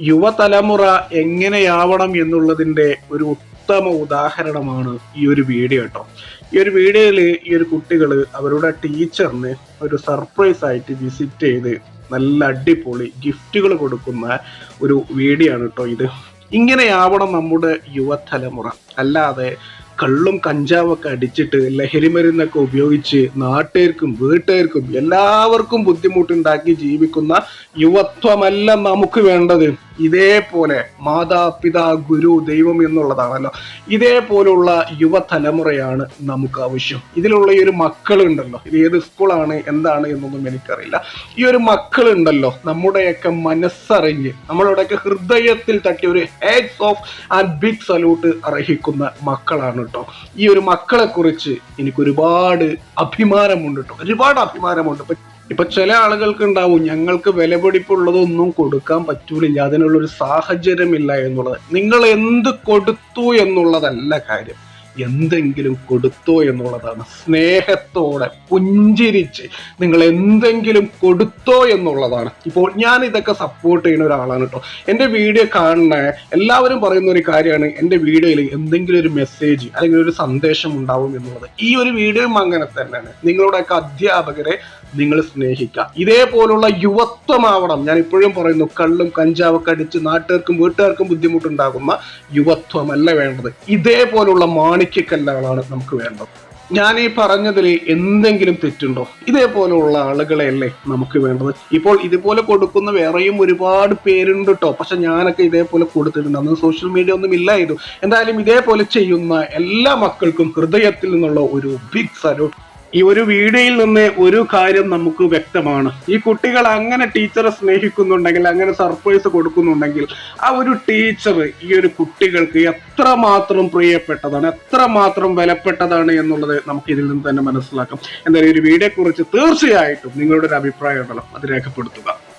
യുവതലമുറ എങ്ങനെയാവണം എന്നുള്ളതിന്റെ ഒരു ഉത്തമ ഉദാഹരണമാണ് ഈ ഒരു വീഡിയോ കേട്ടോ. ഈ ഒരു വീഡിയോയിൽ ഈ ഒരു കുട്ടികൾ അവരുടെ ടീച്ചറിന് ഒരു സർപ്രൈസ് ആയിട്ട് വിസിറ്റ് ചെയ്ത് നല്ല അടിപൊളി ഗിഫ്റ്റുകൾ കൊടുക്കുന്ന ഒരു വീഡിയോ ആണ് കേട്ടോ ഇത്. ഇങ്ങനെയാവണം നമ്മുടെ യുവതലമുറ. അല്ലാതെ കള്ളും കഞ്ചാവൊക്കെ അടിച്ചിട്ട് ലഹരി മരുന്നൊക്കെ ഉപയോഗിച്ച് നാട്ടുകാർക്കും വീട്ടുകാർക്കും എല്ലാവർക്കും ബുദ്ധിമുട്ടുണ്ടാക്കി ജീവിക്കുന്ന യുവത്വമല്ല നമുക്ക് വേണ്ടത്. ഇതേപോലെ മാതാപിതാ ഗുരു ദൈവം എന്നുള്ളതാണല്ലോ. ഇതേപോലുള്ള യുവതലമുറയാണ് നമുക്ക് ആവശ്യം. ഇതിലുള്ള ഈ ഒരു മക്കളുണ്ടല്ലോ. ഇത് ഏത് സ്കൂളാണ് എന്താണ് എന്നൊന്നും എനിക്കറിയില്ല. ഈ ഒരു മക്കളുണ്ടല്ലോ. നമ്മുടെയൊക്കെ മനസ്സറിഞ്ഞ് നമ്മളുടെയൊക്കെ ഹൃദയത്തിൽ തട്ടിയ ഒരു hats off and big salute അർഹിക്കുന്ന മക്കളാണ് കേട്ടോ. ഈ ഒരു മക്കളെ കുറിച്ച് എനിക്ക് ഒരുപാട് അഭിമാനമുണ്ട് കേട്ടോ. ഒരുപാട് അഭിമാനമുണ്ട്. ഇപ്പൊ ചില ആളുകൾക്ക് ഉണ്ടാവും ഞങ്ങൾക്ക് വിലപിടിപ്പുള്ളതൊന്നും കൊടുക്കാൻ പറ്റൂലില്ല. അതിനുള്ള ഒരു സാഹചര്യമില്ല എന്നുള്ളത്. നിങ്ങൾ എന്ത് കൊടുത്തു എന്നുള്ളതല്ല കാര്യം. എന്തെങ്കിലും കൊടുത്തോ എന്നുള്ളതാണ് സ്നേഹത്തോടെ പുഞ്ചിരിച്ച് നിങ്ങൾ എന്തെങ്കിലും കൊടുത്തോ എന്നുള്ളതാണ്. ഇപ്പോൾ ഞാൻ ഇതൊക്കെ സപ്പോർട്ട് ചെയ്യുന്ന ഒരാളാണ് കേട്ടോ. എന്റെ വീഡിയോ കാണുന്ന എല്ലാവരും പറയുന്ന ഒരു കാര്യമാണ് എന്റെ വീഡിയോയിൽ എന്തെങ്കിലും ഒരു മെസ്സേജ് അല്ലെങ്കിൽ ഒരു സന്ദേശം ഉണ്ടാവും എന്നുള്ളത്. ഈ ഒരു വീഡിയോയും അങ്ങനെ തന്നെയാണ്. നിങ്ങളുടെയൊക്കെ അധ്യാപകരെ നിങ്ങൾ സ്നേഹിക്കുക. ഇതേപോലുള്ള യുവത്വമാവണം. ഞാൻ ഇപ്പോഴും പറയുന്നു കള്ളും കഞ്ചാവൊക്കെ അടിച്ച് നാട്ടുകാർക്കും വീട്ടുകാർക്കും ബുദ്ധിമുട്ടുണ്ടാകുന്ന യുവത്വമല്ല വേണ്ടത്. ഇതേപോലുള്ള മാണിക്യക്കല്ലുകളാണ് നമുക്ക് വേണ്ടത്. ഞാൻ ഈ പറഞ്ഞതിൽ എന്തെങ്കിലും തെറ്റുണ്ടോ? ഇതേപോലെയുള്ള ആളുകളെയല്ലേ നമുക്ക് വേണ്ടത്. ഇപ്പോൾ ഇതുപോലെ കൊടുക്കുന്ന വേറെയും ഒരുപാട് പേരുണ്ട് കേട്ടോ പക്ഷെ ഞാനൊക്കെ ഇതേപോലെ കൊടുത്തിട്ടുണ്ട്. അന്ന് സോഷ്യൽ മീഡിയ ഒന്നും ഇല്ലായിരുന്നു. എന്തായാലും ഇതേപോലെ ചെയ്യുന്ന എല്ലാ മക്കൾക്കും ഹൃദയത്തിൽ നിന്നുള്ള ഒരു ബിഗ് സല്യൂട്ട് ഈ ഒരു വീഡിയോയിൽ നിന്ന് ഒരു കാര്യം നമുക്ക് വ്യക്തമാണ്. ഈ കുട്ടികൾ അങ്ങനെ ടീച്ചറെ സ്നേഹിക്കുന്നുണ്ടെങ്കിൽ അങ്ങനെ സർപ്രൈസ് കൊടുക്കുന്നുണ്ടെങ്കിൽ ആ ഒരു ടീച്ചർ ഈ ഒരു കുട്ടികൾക്ക് എത്രമാത്രം പ്രിയപ്പെട്ടതാണ് എത്രമാത്രം വിലപ്പെട്ടതാണ് എന്നുള്ളത് നമുക്ക് ഇതിൽ നിന്ന് തന്നെ മനസ്സിലാക്കാം. എന്തായാലും ഈ ഒരു വീഡിയോയെക്കുറിച്ച് തീർച്ചയായിട്ടും നിങ്ങളുടെ ഒരു അഭിപ്രായം ഉണ്ടല്ലോ. അത് രേഖപ്പെടുത്തുക.